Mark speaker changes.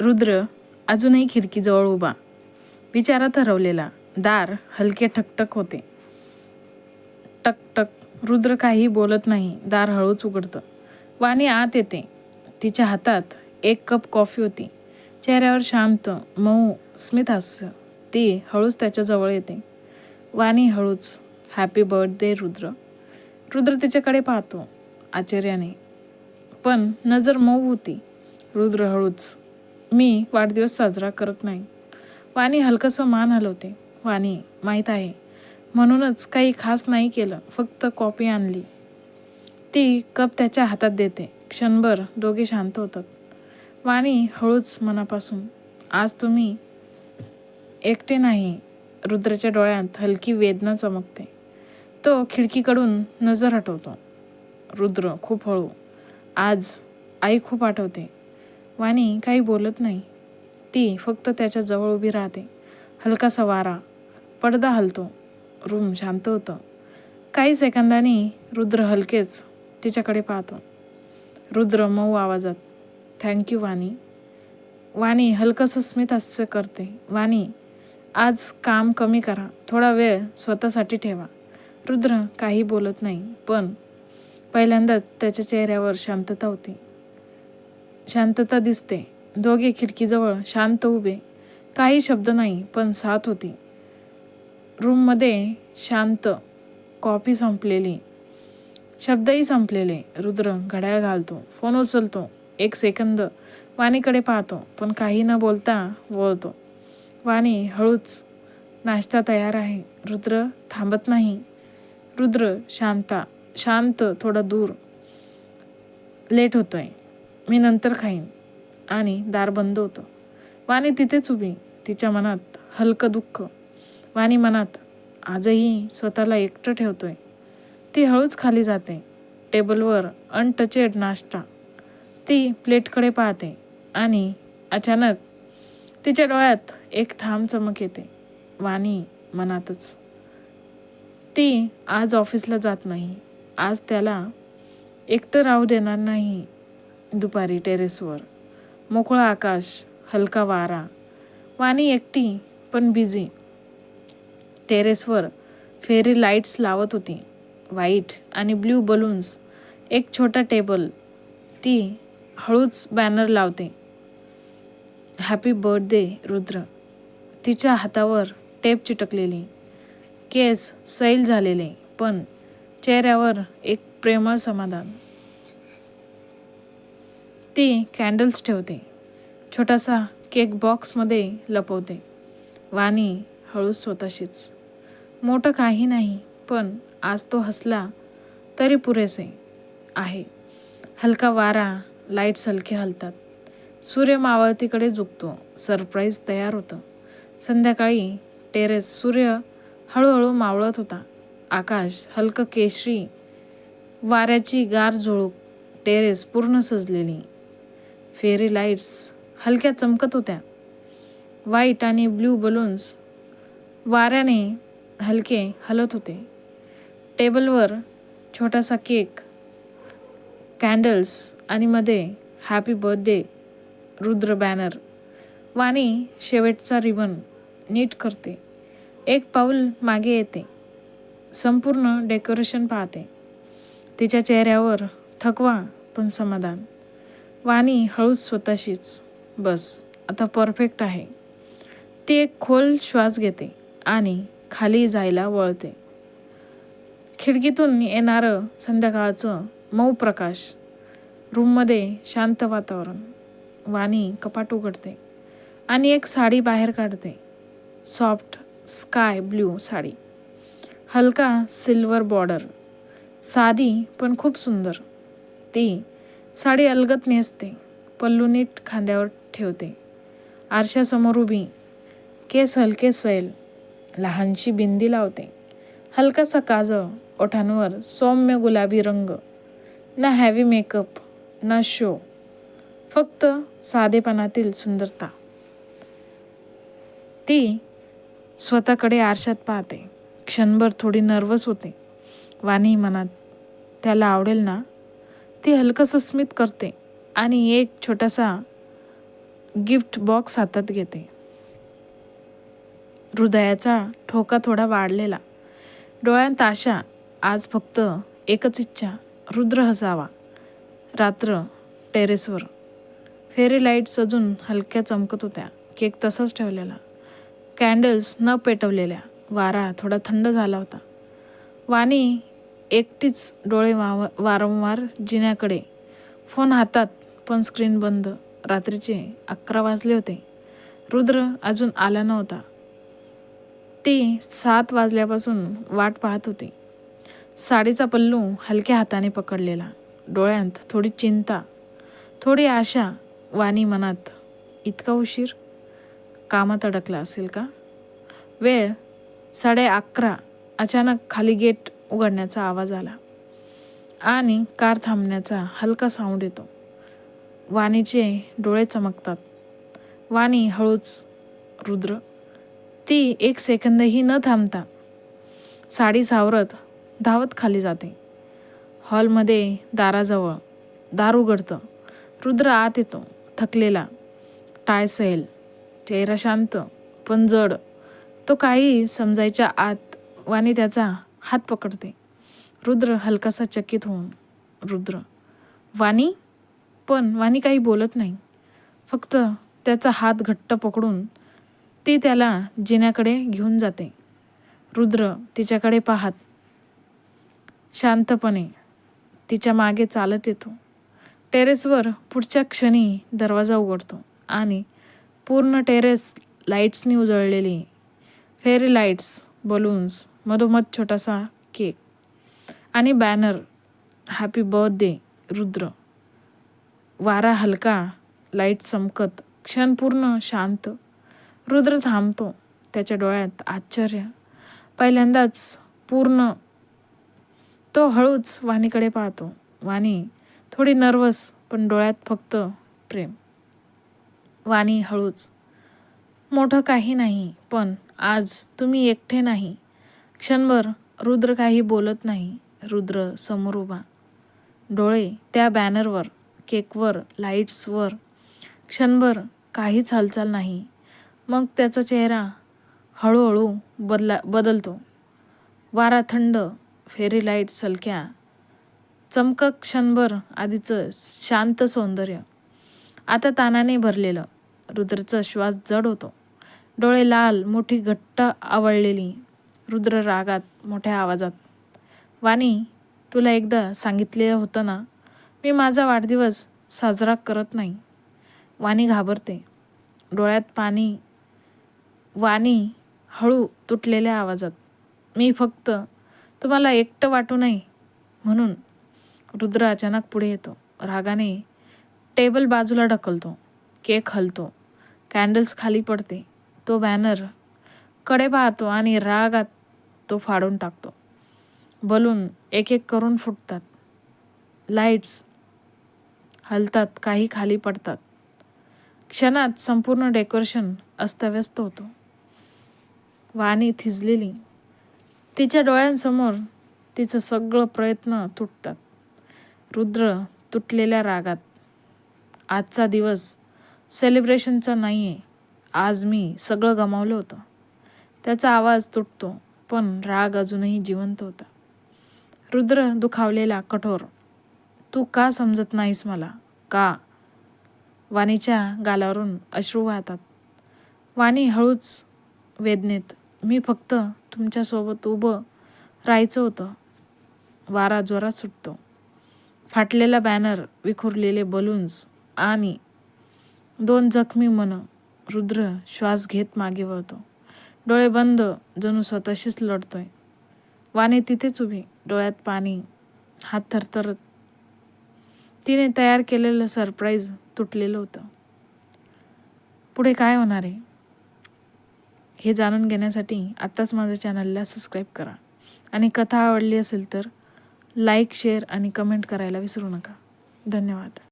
Speaker 1: रुद्र अजूनही खिडकीजवळ उभा. विचारात हरवलेला दार हलके ठकटक होते. टक रुद्र काही बोलत नाही. दार हळूच उघडतं. वाणी आत येते. तिच्या हातात एक कप कॉफी होती. चेहऱ्यावर शांत मऊ स्मित हास्य ती हळूच त्याच्याजवळ येते. वाणी हळूच. Happy birthday Rudra. रुद्र तिच्याकडे पाहतो आश्चर्याने. पण नजर मऊ होती. रुद्र हळूच मी वाढदिवस साजरा करत नाही. वाणी हलकंसं मान हलवते. वाणी माहीत आहे. म्हणूनच काही खास नाही केलं फक्त कॉपी आणली. ती कप त्याच्या हातात देते. क्षणभर दोघे शांत होतात. वाणी हळूच मनापासून आज तुम्ही एकटे नाही. रुद्राच्या डोळ्यात हलकी वेदना चमकते. तो खिडकीकडून नजर हटवतो. रुद्र खूप हळू आज आई खूप आठवते. वाणी काही बोलत नाही. ती फक्त त्याच्याजवळ उभी राहते. हलकासा वारा. पडदा हलतो. रूम शांत होतं. काही सेकंदांनी रुद्र हलकेच तिच्याकडे पाहतो. रुद्र मऊ आवाजात थँक्यू वाणी. वाणी हलकंसं स्मित हास्य करते. वाणी आज काम कमी करा. थोडा वेळ स्वतःसाठी ठेवा. रुद्र काही बोलत नाही पण पहिल्यांदाच त्याच्या चेहऱ्यावर शांतता होती. शांतता दिसते. दोघे खिडकीजवळ शांत उभे. काही शब्द नाही पण साथ होती. रूममध्ये शांत. कॉफी संपलेली. शब्दही संपलेले. रुद्र घड्याळ घालतो. फोन उचलतो. एक सेकंद. वाणीकडे पाहतो पण काही न बोलता वळतो. वाणी हळूच नाश्ता तयार आहे. रुद्र थांबत नाही. रुद्र शांता. शांत थोडा दूर. लेट होतोय. मी नंतर खाईन. आणि दार बंद होतं. वाणी तिथेच उभी तिच्या मनात हलकं दुःख. वाणी मनात आजही स्वतःला एकटं ठेवतोय. ती हळूच खाली जाते. टेबलवर अनटचेड नाश्ता. ती प्लेटकडे पाहते आणि अचानक तिच्या डोळ्यात एक ठाम चमक येते. वाणी मनातच. ती आज ऑफिसला जात नाही. आज त्याला एकटं राहू देणार नाही. दुपारी टेरेसवर. मोकळं आकाश हलका वारा. वाणी एकटी पण बिझी टेरेसवर फेरी लाईट्स लावत होती. व्हाईट आणि ब्ल्यू बलून्स एक छोटा टेबल ती हळूच बॅनर लावते. Happy birthday Rudra. तिच्या हातावर टेप चिटकलेली. केस सैल झालेले पण चेहऱ्यावर एक प्रेमळ समाधान. ती कॅन्डल्स ठेवते. छोटासा केक बॉक्समध्ये लपवते. वाणी हळू स्वतःशीच. मोठं काही नाही पण आज तो हसला तरी पुरेसे आहे. हलका वारा लाईट्स हलके हलतात. सूर्य मावळतीकडे झुकतो. सरप्राईज तयार होतं. संध्याकाळी टेरेस सूर्य हळूहळू मावळत होता. आकाश हलकं केशरी वाऱ्याची गार झुळूक टेरेस पूर्ण सजलेली. फेरी लाईट्स हलक्या चमकत होत्या. व्हाईट आणि ब्ल्यू बलून्स वाऱ्याने हलके हलत होते. टेबलवर छोटासा केक कॅन्डल्स आणि मध्ये हॅपी बर्थडे रुद्र बॅनर वाणी शेवटचा रिबन नीट करते. एक पाऊल मागे येते. संपूर्ण डेकोरेशन पाहते. तिच्या चेहऱ्यावर थकवा पण समाधान. वाणी हळूच स्वतःशीच. बस आता परफेक्ट आहे. ती एक खोल श्वास घेते आणि खाली जायला वळते. खिडकीतून येणारं संध्याकाळचं मऊ प्रकाश रूममध्ये शांत वातावरण. वाणी कपाट उघडते आणि एक साडी बाहेर काढते. Soft sky blue sari. हलका सिल्वर बॉर्डर. साधी पण खूप सुंदर. ती साडी अलगत नेसते. पल्लू नीट खांद्यावर ठेवते. आरशासमोर उभी. केस हलके सैल. लहानशी बिंदी लावते. हलकासा काजळ. ओठांवर सौम्य गुलाबी रंग. ना हॅवी मेकअप ना शो फक्त साधेपणातील सुंदरता. ती स्वतःकडे आरशात पाहते. क्षणभर थोडी नर्वस होते. वाणी मनात त्याला आवडेल ना? ती हलकंसं स्मित करते आणि एक छोटासा गिफ्ट बॉक्स हातात घेते. हृदयाचा ठोका थोडा वाढलेला. डोळ्यांत आशा आज फक्त एकच इच्छा रुद्र हसावा. रात्र टेरेसवर. फेरी लाईट्स अजून हलक्या चमकत होत्या. केक तसाच ठेवलेला. कॅन्डल्स न पेटवलेल्या वारा थोडा थंड झाला होता. वाणी एकटीच डोळे वाव वारंवार जिन्याकडे. फोन हातात पण स्क्रीन बंद. रात्रीचे अकरा वाजले होते. रुद्र अजून आला नव्हता. ती सात वाजल्यापासून वाट पाहत होती. साडीचा पल्लू हलक्या हाताने पकडलेला. डोळ्यांत थोडी चिंता थोडी आशा वाणी मनात. इतका उशीर? कामात अडकला असेल का? वेळ साडे अकरा. अचानक खाली गेट उघडण्याचा आवाज आला. आणि कार थांबण्याचा हलका साऊंड येतो. वाणीचे डोळे चमकतात. वाणी हळूच रुद्र. ती एक सेकंदही न थांबता साडी सावरत धावत खाली जाते. हॉलमध्ये दाराजवळ दार उघडतं. रुद्र आत येतो थकलेला. टाय सैल चेहरा शांत पण जड. तो काही समजायच्या आत वाणी त्याचा हात पकडते. रुद्र हलकासा चकित होऊन रुद्र वाणी? पण वाणी काही बोलत नाही. फक्त त्याचा हात घट्ट पकडून ती त्याला जिन्याकडे घेऊन जाते. रुद्र तिच्याकडे पाहत शांतपणे तिच्यामागे चालत येतो. टेरेसवर पुढच्या क्षणी दरवाजा उघडतो आणि पूर्ण टेरेस लाईट्सनी उजळलेली फेरी लाईट्स बलून्स मधोमध छोटासा केक. आणि बॅनर हॅपी बर्थडे रुद्र. वारा हलका लाइट चमकत क्षणपूर्ण शांत. रुद्र थांबतो त्याच्या डोळ्यात आश्चर्य. पहिल्यांदाच पूर्ण तो हळूच वाणीकडे पाहतो. वाणी थोडी नर्वस पण डोळ्यात फक्त प्रेम. वाणी हळूच मोठं काही नाही पण आज तुम्ही एकटे नाही. क्षणभर रुद्र काही बोलत नाही. रुद्र समोर उभा. डोळे त्या बॅनरवर केकवर लाईट्सवर. क्षणभर काहीच हालचाल नाही. मग त्याचा चेहरा हळूहळू बदला बदलतो. वारा थंड फेरी लाइट सलक्या. चमकक क्षणभर आधीचं शांत सौंदर्य. आता तानाने भरलेलं. रुद्रचा श्वास जड होतो. डोळे लाल मोठी घट्ट आवळलेली. रुद्र रागात मोठ्या आवाजात. वाणी तुला एकदा सांगितलेलं होतं ना मी माझा वाढदिवस साजरा करत नाही. वाणी घाबरते. डोळ्यात पाणी वाणी हळू तुटलेल्या आवाजात. मी फक्त तुम्हाला एकटं वाटू नये म्हणून रुद्र अचानक पुढे येतो. रागाने टेबल बाजूला ढकलतो. केक हलतो. कॅन्डल्स खाली पडते. तो बॅनरकडे पाहतो आणि रागात तो फाडून टाकतो. बलून एक एक करून फुटतात. लाईट्स हलतात काही खाली पडतात. क्षणात संपूर्ण डेकोरेशन अस्तव्यस्त होतो. वाणी थिजलेली. तिच्या डोळ्यांसमोर तिचं सगळं प्रयत्न तुटतात. रुद्र तुटलेल्या रागात. आजचा दिवस सेलिब्रेशनचा नाही आहे आज मी सगळं गमावलं होतं. त्याचा आवाज तुटतो. पण राग अजूनही जिवंत होता. रुद्र दुखावलेला कठोर तू का समजत नाहीस मला? का? वाणीच्या गालावरून अश्रू वाहतात. वाणी हळूच वेदनेत. मी फक्त तुमच्यासोबत उभं राहायचं होतं. वारा जोरात सुटतो. फाटलेला बॅनर विखुरलेले बलून्स आणि दोन जखमी मन रुद्र श्वास घेत मागे वळतो. डोळे बंद जणू स्वतःशीच लढतोय. वाणी तिथेच उभी डोळ्यात पाणी हात थरथरत. तिने तयार केलेलं सरप्राईज तुटलेलं होतं. पुढे काय होणार आहे? हे जाणून घेण्यासाठी आत्ताच माझ्या चॅनलला सबस्क्राईब करा. आणि कथा आवडली असेल तर लाईक शेअर आणि कमेंट करायला विसरू नका. धन्यवाद.